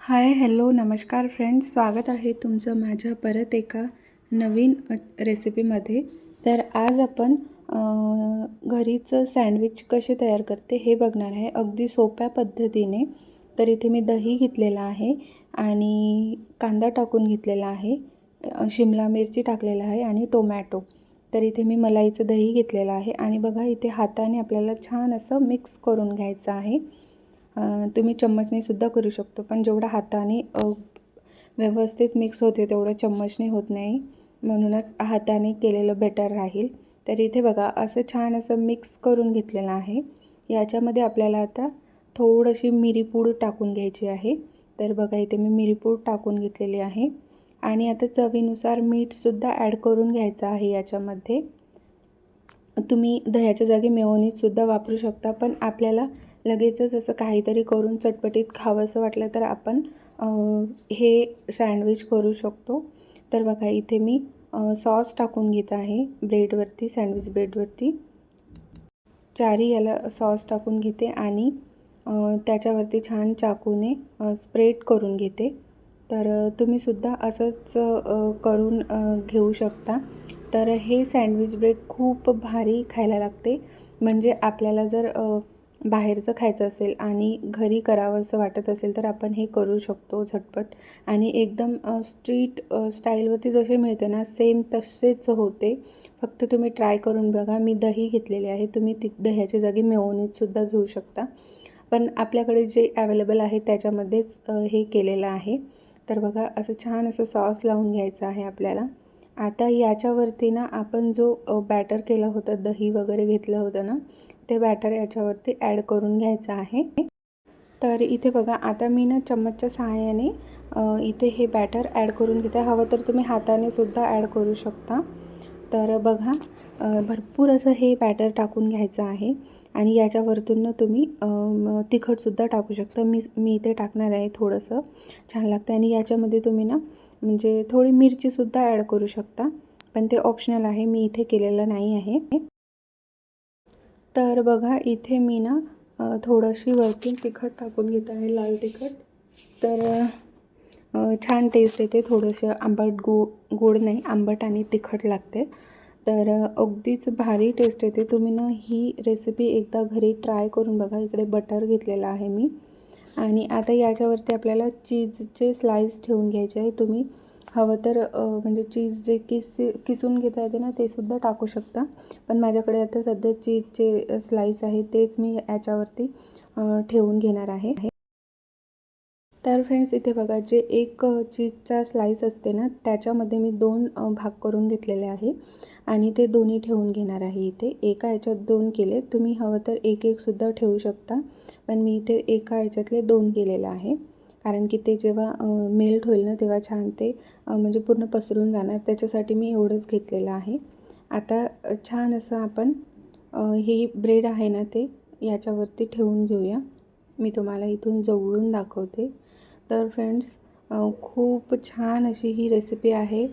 Hi hello नमस्कार friends. स्वागत आहे तुमचं माझ्या परत एका नवीन रेसिपीमध्ये. तर आज आपण घरीचं सँडविच कसे तयार करते हे बघणार आहे. अगदी सोप्या पद्धतीने. तर इथे मी दही घेतलेला आहे आणि कांदा टाकून घेतलेला आहे. शिमला मिरची टाकलेला आहे आणि टोमॅटो. तर इथे मी मलाईचं दही घेतलेलं आहे. आणि बघा इथे हाताने आपल्याला छान असं मिक्स करून घ्यायचं आहे. तुम्ही चम्मचने सुद्धा करू शकतो पण जेवढं हाताने व्यवस्थित मिक्स होते तेवढं चम्मचने होत नाही. म्हणूनच हाताने केलेलं बेटर राहील. तर इथे बघा असं छान असं मिक्स करून घेतलेलं आहे. याच्यामध्ये आपल्याला आता थोडीशी मिरीपूड टाकून घ्यायची आहे. तर बघा इथे मी मिरीपूड टाकून घेतलेली आहे. आणि आता चवीनुसार मीठसुद्धा ॲड करून घ्यायचं आहे याच्यामध्ये. तुम्ही दह्याच्या जागी मेयोनीजसुद्धा वापरू शकता पण आपल्याला लगेचच असं काहीतरी करून चटपटीत खावंसं वाटलं तर आपण हे सँडविच करू शकतो. तर बघा इथे मी सॉस टाकून घेत आहे ब्रेडवरती सँडविच ब्रेडवरती. चारी याला सॉस टाकून घेते आणि त्याच्यावरती छान चाकूने स्प्रेड करून घेते. तर तुम्हीसुद्धा असंच करून घेऊ शकता. तर हे सँडविच ब्रेड खूप भारी खायला लागते. म्हणजे आपल्याला जर बाहेरचं खायचं असेल आणि घरी करावंसं वाटत असेल तर आपण हे करू शकतो झटपट. आणि एकदम स्ट्रीट स्टाईलवरती जसे मिळते ना सेम तसेच होते. फक्त तुम्ही ट्राय करून बघा. मी दही घेतलेले आहे. तुम्ही ती दह्याच्या जागी मेयोनीजसुद्धा घेऊ शकता. पण आपल्याकडे जे अवेलेबल आहे त्याच्यामध्येच हे केलेलं आहे. तर बघा असं छान असं सॉस लावून घ्यायचं आहे आपल्याला. आता याच्यावरती ना आपण जो बॅटर केलं होतं दही वगैरे घेतलं होतं ना ते बॅटर याच्यावरती ॲड करून घ्यायचं आहे. तर इथे बघा आता मी ना चम्मचच्या सहाय्याने इथे हे बॅटर ॲड करून घेते. हवं तर तुम्ही हाताने सुद्धा ॲड करू शकता. तर बघा भरपूर असं हे बॅटर टाकून घ्यायचं आहे. आणि याच्यावरतून ना तुम्ही तिखटसुद्धा टाकू शकता. मी मी इथे टाकणार आहे थोडंसं. छान लागतं आणि याच्यामध्ये तुम्ही ना म्हणजे थोडी मिरचीसुद्धा ॲड करू शकता. पण ते ऑप्शनल आहे. मी इथे केलेलं नाही आहे. तर बघा इथे मी ना थोडंशी थोडीशी वरती तिखट टाकून घेत आहे लाल तिखट. तर छान टेस्ट येते थोडंसं आंबट गो गोड नाही आंबट आणि तिखट लागते. तर अगदीच भारी टेस्ट येते. तुम्ही ना ही रेसिपी एकदा घरी ट्राय करून बघा इकडे बटर घेतलेलं आहे मी. आणि आता याच्यावरती आपल्याला चीजचे स्लाईस ठेवून घ्यायचे आहे. तुम्ही हवं तर म्हणजे चीज जे किस किसून घेता येते ना ते सुद्धा टाकू शकता. पण माझ्याकडे आता सध्या चीजचे स्लाईस आहे तेच मी याच्यावरती ठेवून घेणार आहे. तर फ्रेंड्स इथे बघा जे एक चीजचा स्लाईस असते ना त्याच्यामध्ये मी दोन भाग करून घेतलेले आहे. आणि ते दोन्ही ठेवून घेणार आहे इथे. एका याच्यात दोन केले तुम्ही हवं तर एक एक सुद्धा ठेवू शकता. पण मी इथे एका याच्यातले दोन केलेलं आहे. कारण की ते जेव्हा मेल्ट होईल ना तेव्हा छान ते म्हणजे पूर्ण पसरून जाणार. त्याच्यासाठी मी एवढंच घेतलेलं आहे. आता छान असं आपण हे ब्रेड आहे ना ते याच्यावरती ठेवून घेऊया. मी तुम्हाला इथून जवळून दाखवते. तर फ्रेंड्स खूप छान अशी ही रेसिपी आहे.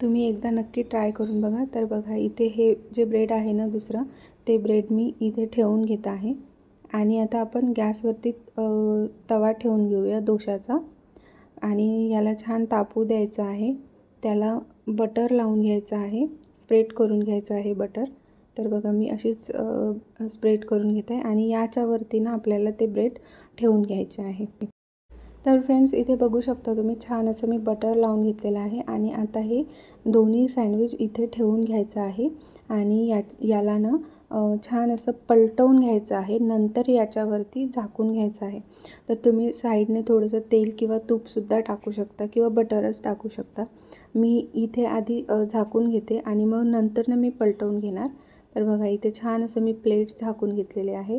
तुम्ही एकदा नक्की ट्राय करून बघा. तर बघा इथे हे जे ब्रेड आहे ना दुसरं ते ब्रेड मी इथे ठेवून घेत आहे. आणि आता आपण गॅसवरती तवा ठेवून घेऊया दोशाचा. आणि याला छान तापू द्यायचं आहे. त्याला बटर लावून घ्यायचं आहे. स्प्रेड करून घ्यायचं आहे बटर. तर बघा मी अशीच स्प्रेड करून घेत आहे. आणि याच्यावरती ना आपल्याला ते ब्रेड ठेवून घ्यायचे आहे. तर फ्रेंड्स इथे बघू शकता तुम्ही छान असं मी बटर लावून घेतलेलं आहे. आणि आता हे दोन्ही सँडविच इथे ठेवून घ्यायचं आहे. आणि या याला ना छान असं पलटवून घ्यायचं आहे. नंतर याच्यावरती झाकून घ्यायचं आहे. तर तुम्ही साईडने थोडंसं तेल किंवा तूपसुद्धा टाकू शकता किंवा बटरच टाकू शकता. मी इथे आधी झाकून घेते आणि मग नंतरनं मी पलटवून घेणार. तर बघा इथे छान असं मी प्लेट झाकून घेतलेले आहे.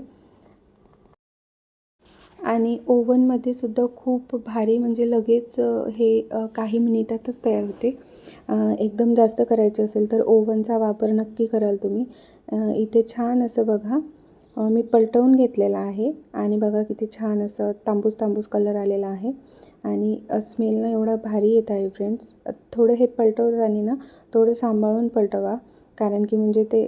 आणि ओव्हनमध्ये सुद्धा खूप भारी म्हणजे लगेच हे काही मिनिटातच तयार होते. एकदम जास्त करायची असेल तर ओव्हनचा वापर नक्की कराल तुम्ही. इथे छान असं बघा. मी पलटवून घेतलेला आहे आणि बघा किती छान असं तांबूस तांबूस कलर आलेला आहे. आणि स्मेल ना एवढा भारी येत आहे फ्रेंड्स थोडं हे पलटवताना ना थोडं सांभाळून पलटवा. कारण की म्हणजे ते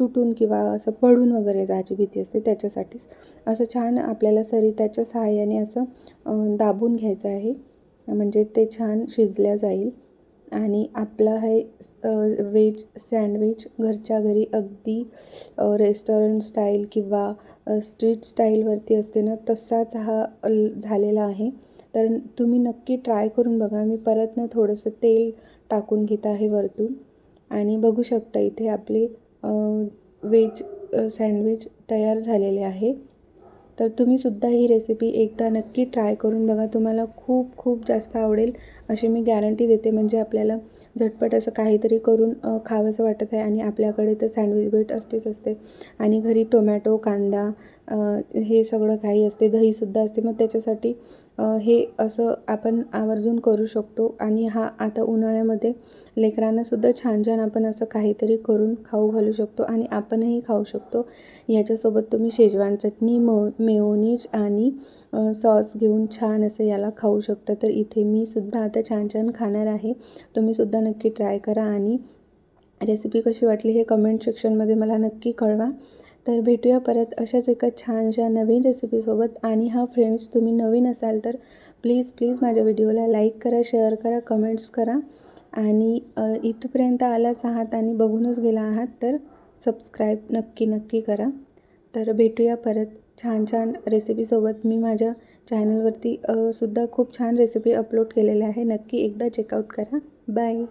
तुटून किंवा असं पडून वगैरे जायची भीती असते त्याच्यासाठीच. असं छान आपल्याला सरिताच्या सहाय्याने असं दाबून घ्यायचं आहे. म्हणजे ते छान शिजल्या जाईल. आणि आपला हे व्हेज सँडविच घरच्या घरी अगदी रेस्टॉरंट स्टाईल किंवा स्ट्रीट स्टाईलवरती असते ना तसाच हा अल झालेला आहे. तर तुम्ही नक्की ट्राय करून बघा. मी परत ना थोडंसं तेल टाकून घेत आहे वरतून. आणि बघू शकता इथे आपले व्हेज सँडविच तयार झालेले आहे. तर तुम्हीसुद्धा ही रेसिपी एकदा नक्की ट्राय करून बघा. तुम्हाला खूप खूप जास्त आवडेल अशी मी गॅरंटी देते. म्हणजे आपल्याला झटपट असं काहीतरी करून खावंसं वाटत आहे आणि आपल्याकडे तर सँडविच ब्रेड असतेच असते. आणि घरी टोमॅटो कांदा हे सगळं काही असते. दहीसुद्धा असते. मग त्याच्यासाठी हे असं आपण आवर्जून करू शकतो. आणि हा आता उन्हाळ्यामध्ये लेकरांनासुद्धा छान छान आपण असं काहीतरी करून खाऊ घालू शकतो आणि आपणही खाऊ शकतो. याच्यासोबत तुम्ही शेजवान चटणी मो मेओनीज आणि सॉस घेऊन छान असं याला खाऊ शकता. तर इथे मी सुद्धा आता छान छान खाणार आहे. तुम्हीसुद्धा नक्की ट्राय करा आणि रेसिपी कशी वाटली हे कमेंट सेक्शनमध्ये मला नक्की कळवा. तर भेटूया परत अशाच एका छानशा नवीन रेसिपीसोबत आणि हा फ्रेंड्स तुम्ही नवीन असाल तर प्लीज प्लीज माझ्या व्हिडिओला लाईक करा शेअर करा कमेंट्स करा. आणि इथपर्यंत आलाच आहात आणि बघूनच गेला आहात तर सबस्क्राईब नक्की नक्की करा. तर भेटूया परत छान छान रेसिपीसोबत मी माझ्या चॅनलवरती सुद्धा खूप छान रेसिपी अपलोड केलेल्या आहे. नक्की एकदा चेकआउट करा. ബൈ.